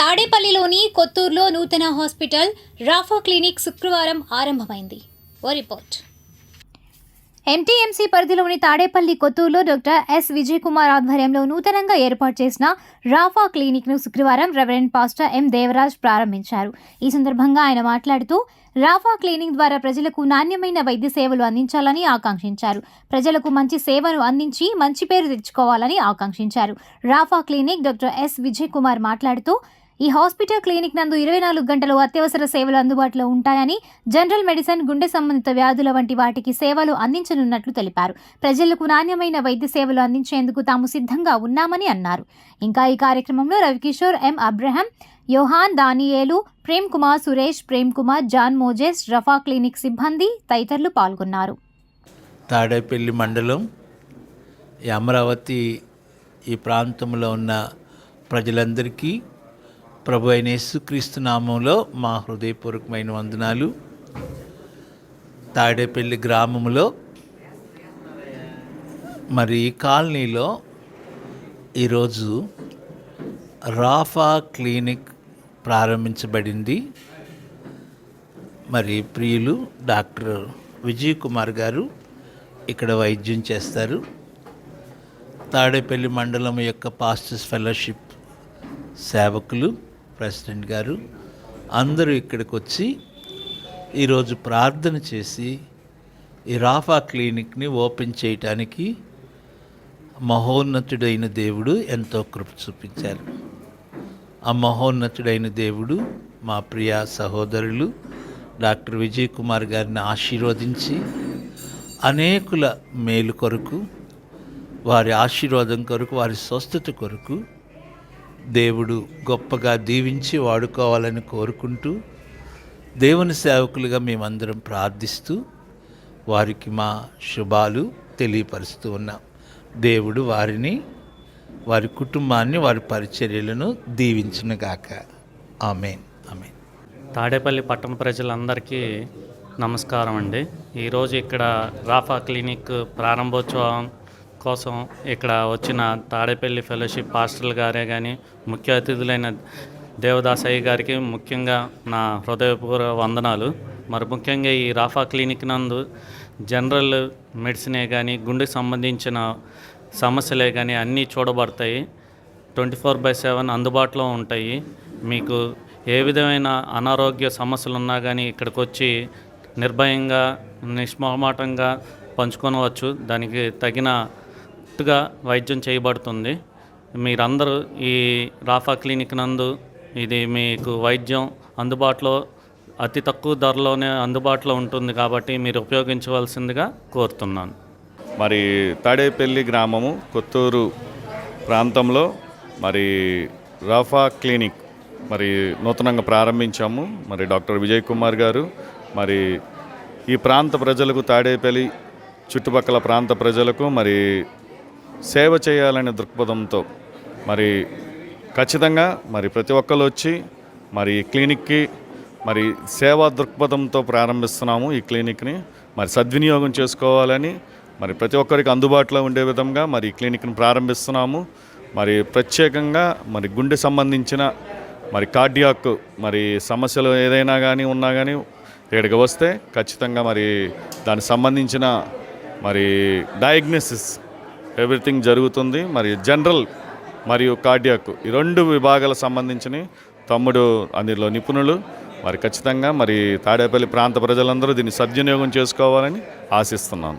తాడేపల్లిలోని కొత్తూరులో నూతన hospital Rapha clinic శుక్రవారం ఆరంభమైంది. ఓ రిపోర్ట్. ఎంటీఎంసీ పరిధిలోని తాడేపల్లి కొత్తూరులో డాక్టర్ ఎస్. విజయ్ కుమార్ ఆధ్వర్యంలో నూతనంగా ఏర్పాటు చేసిన రాఫా క్లినిక్ను శుక్రవారం రెవరెండ్ పాస్టర్ ఎం. దేవరాజ్ ప్రారంభించారు. ఈ సందర్భంగా ఆయన మాట్లాడుతూ రాఫా క్లినిక్ ద్వారా ప్రజలకు నాణ్యమైన వైద్య సేవలు అందించాలని ఆకాంక్షించారు. ప్రజలకు మంచి సేవను అందించి మంచి పేరు తెచ్చుకోవాలని ఆకాంక్షించారు. Rafa clinic doctor S. Vijay Kumar మాట్లాడుతూ ఈ హాస్పిటల్ క్లినిక్ నందు ఇరవై నాలుగు గంటలు అత్యవసర సేవలు అందుబాటులో ఉంటాయని జనరల్ మెడిసిన్ గుండె సంబంధిత వ్యాధుల వంటి వాటికి సేవలు అందించనున్నట్లు తెలిపారు. ప్రజలకు నాణ్యమైన వైద్య సేవలు అందించేందుకు తాము సిద్ధంగా ఉన్నామని అన్నారు. ఇంకా ఈ కార్యక్రమంలో Ravikishore M Abraham Yohan Daniyelu Prem Kumar Suresh Prem Kumar John Moses Rapha clinic సిబ్బంది తదితరులు పాల్గొన్నారు. తాడేపల్లి మండలం ఈ అమరావతి ఈ ప్రాంతంలో ఉన్న ప్రజలందరికీ ప్రభు అయిన యేసుక్రీస్తు నామంలో మా హృదయపూర్వకమైన వందనాలు. తాడేపల్లి గ్రామంలో మరి ఈ కాలనీలో ఈరోజు రాఫా క్లినిక్ ప్రారంభించబడింది. మరి ప్రియులు డాక్టర్ విజయ్ కుమార్ గారు ఇక్కడ వైద్యం చేస్తారు. తాడేపల్లి మండలం యొక్క పాస్టర్స్ ఫెలోషిప్ సేవకులు ప్రెసిడెంట్ గారు అందరూ ఇక్కడికి వచ్చి ఈరోజు ప్రార్థన చేసి ఈ రాఫా క్లినిక్ని ఓపెన్ చేయటానికి మహోన్నతుడైన దేవుడు ఎంతో కృప చూపించారు. ఆ మహోన్నతుడైన దేవుడు మా ప్రియ సహోదరులు డాక్టర్ విజయ్ కుమార్ గారిని ఆశీర్వదించి అనేకుల మేలు కొరకు వారి ఆశీర్వాదం కొరకు వారి స్వస్థత కొరకు దేవుడు గొప్పగా దీవించి వాడుకోవాలని కోరుకుంటూ దేవుని సేవకులుగా మేమందరం ప్రార్థిస్తూ వారికి మా శుభాలు తెలియపరుస్తూ ఉన్నాం. దేవుడు వారిని వారి కుటుంబాన్ని వారి పరిచర్యలను దీవించునుగాక ఆమెన్. ఆమెన్. తాడేపల్లి పట్టణ ప్రజలందరికీ నమస్కారం అండి. ఈరోజు ఇక్కడ రాఫా క్లినిక్ ప్రారంభోత్సవం కోసం ఇక్కడ వచ్చిన తాడేపల్లి ఫెలోషిప్ పాస్టర్లు గారే కానీ ముఖ్య అతిథులైన దేవదాసయ్య గారికి ముఖ్యంగా నా హృదయపూర్వ వందనాలు. మరి ముఖ్యంగా ఈ రాఫా క్లినిక్ నందు జనరల్ మెడిసినే కానీ గుండెకి సంబంధించిన సమస్యలే కానీ అన్నీ చూడబడతాయి. ట్వంటీ ఫోర్ బై సెవెన్ అందుబాటులో ఉంటాయి. మీకు ఏ విధమైన అనారోగ్య సమస్యలు ఉన్నా కానీ ఇక్కడికి వచ్చి నిర్భయంగా నిష్మోమాటంగా పంచుకోనవచ్చు. దానికి తగిన తగినట్టుగా వైద్యం చేయబడుతుంది. మీరందరూ ఈ రాఫా క్లినిక్ నందు ఇది మీకు వైద్యం అందుబాటులో అతి తక్కువ ధరలోనే అందుబాటులో ఉంటుంది కాబట్టి మీరు ఉపయోగించవలసిందిగా కోరుతున్నాను. మరి తాడేపల్లి గ్రామము కొత్తూరు ప్రాంతంలో మరి రాఫా క్లినిక్ మరి నూతనంగా ప్రారంభించాము. మరి డాక్టర్ విజయ్ కుమార్ గారు మరి ఈ ప్రాంత ప్రజలకు తాడేపల్లి చుట్టుపక్కల ప్రాంత ప్రజలకు మరి సేవ చేయాలనే దృక్పథంతో మరి ఖచ్చితంగా మరి ప్రతి ఒక్కరు వచ్చి మరి ఈ క్లినిక్కి మరి సేవా దృక్పథంతో ప్రారంభిస్తున్నాము ఈ క్లినిక్ని. మరి సద్వినియోగం చేసుకోవాలని మరి ప్రతి ఒక్కరికి అందుబాటులో ఉండే విధంగా మరి ఈ క్లినిక్ని ప్రారంభిస్తున్నాము. మరి ప్రత్యేకంగా మరి గుండె సంబంధించిన మరి కార్డియాక్ మరి సమస్యలు ఏదైనా కానీ ఉన్నా కానీ ఇక్కడికి వస్తే ఖచ్చితంగా మరి దానికి సంబంధించిన మరి డయాగ్నోసిస్ ఎవ్రీథింగ్ జరుగుతుంది. మరి జనరల్ మరియు కార్డియాక్ ఈ రెండు విభాగాలకు సంబంధించిన తమ్ముడు అందులో నిపుణులు. మరి ఖచ్చితంగా మరి తాడేపల్లి ప్రాంత ప్రజలందరూ దీన్ని సద్వినియోగం చేసుకోవాలని ఆశిస్తున్నాను.